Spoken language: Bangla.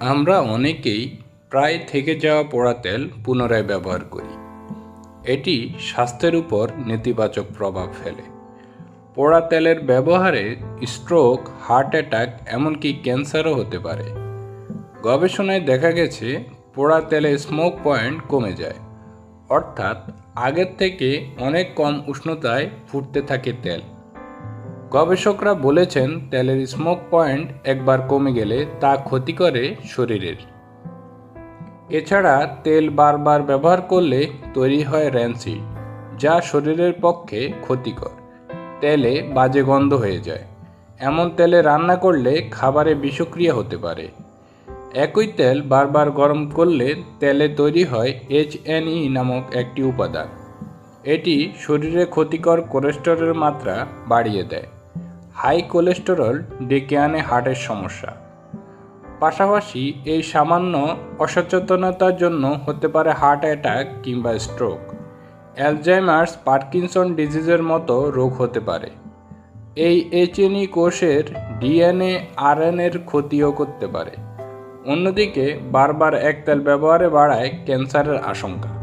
আমরা অনেকেই প্রায় থেকে যাওয়া পোড়া তেল পুনরায় ব্যবহার করি। এটি স্বাস্থ্যের উপর নেতিবাচক প্রভাব ফেলে। পোড়া তেলের ব্যবহারে স্ট্রোক হার্ট অ্যাটাক এমনকি ক্যান্সারও হতে পারে। গবেষণায় দেখা গেছে, পোড়া তেলে স্মোক পয়েন্ট কমে যায়। অর্থাৎ আগের থেকে অনেক কম উষ্ণতায় ফুটতে থাকে তেল। গবেষকরা বলেছেন, তেলের স্মোক পয়েন্ট একবার কমে গেলে তা ক্ষতি করে শরীরের। এছাড়া তেল বারবার ব্যবহার করলে তৈরি হয় র্যান্সিড, যা শরীরের পক্ষে ক্ষতিকর। তেলে বাজে গন্ধ হয়ে যায়। এমন তেলে রান্না করলে খাবারে বিষক্রিয়া হতে পারে। একই তেল বারবার গরম করলে তেলে তৈরি হয় এইচএনই নামক একটি উপাদান। এটি শরীরে ক্ষতিকর কোলেস্টেরলের মাত্রা বাড়িয়ে দেয়। হাই কোলেস্টেরল ডেকে আনে হার্টের সমস্যা। পাশাপাশি এই সামান্য অসচেতনতার জন্য হতে পারে হার্ট অ্যাটাক কিংবা স্ট্রোক, অ্যালজাইমার্স, পার্কিনসন ডিজিজের মতো রোগ হতে পারে। এই এইচএনই কোষের ডিএনএ, আরএনএর ক্ষতিও করতে পারে। অন্যদিকে বারবার এক তেল ব্যবহারে বাড়ায় ক্যান্সারের আশঙ্কা।